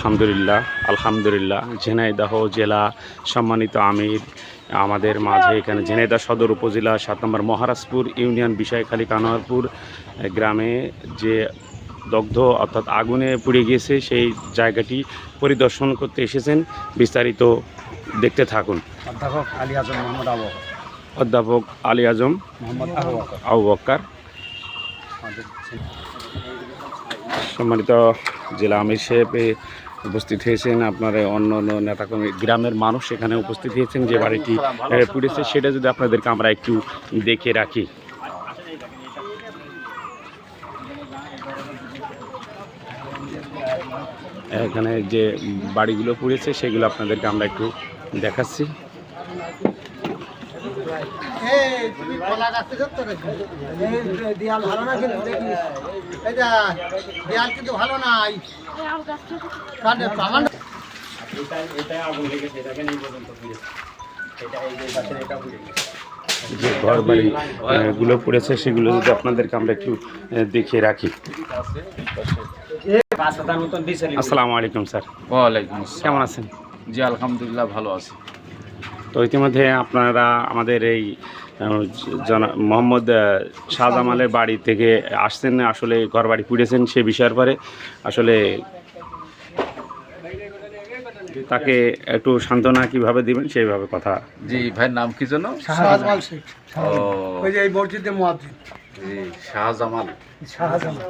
আলহামদুলিল্লাহ আলহামদুলিল্লাহ। ঝিনাইদহ জেলা সম্মানিত আমির। আমাদের মাঝে এখানে ঝিনাইদহ সদর উপজেলা সাত নম্বর মহারাজপুর ইউনিয়ন বিষয়খালী কানোয়ারপুর গ্রামে যে দগ্ধ অর্থাৎ আগুনে পুড়ে গিয়েছে সেই জায়গাটি পরিদর্শন করতে এসেছেন। বিস্তারিত দেখতে থাকুন। অধ্যাপক আলী আজম মোহাম্মদ আবু অধ্যাপক আলী আজম মোহাম্মদ আবু বক্কার সম্মানিত জেলা আমির সাহেব এ উপস্থিত হয়েছেন আপনার অন্য অন্য নেতাকর্মী গ্রামের মানুষ এখানে উপস্থিত হয়েছেন, যে বাড়িটি পুড়েছে, সেটা যদি আপনাদেরকে আমরা একটু দেখে রাখি। এখানে যে বাড়িগুলো পুড়েছে, সেগুলো আপনাদেরকে আমরা একটু দেখাচ্ছি। দেয়াল ভালো না কিন্তু দেখিস এই যে দেয়াল কিন্তু ভালো নাই। কারণ আমার যে ঘর বাড়ি গুলো পড়েছে সেগুলো যদি আপনাদেরকে আমরা একটু দেখিয়ে রাখি। আসসালামু আলাইকুম স্যার। ওয়ালাইকুম আসসালাম। কেমন আছেন? জি আলহামদুলিল্লাহ ভালো আছি। তো ইতিমধ্যে আপনারা আমাদের এই মোহাম্মদ শাহজামালের বাড়ি থেকে আসছেন আসলে ঘর বাড়ি পুড়েছেন সে বিষয়ের পরে আসলে তাকে একটু সান্ত্বনা কীভাবে দিবেন সেইভাবে কথা। জি ভাইয়ের নাম কি যেন? শাহজামাল শেখ। ওই যে এই মসজিদে মুয়াজ্জিন। জি শাহজামাল। শাহজামাল।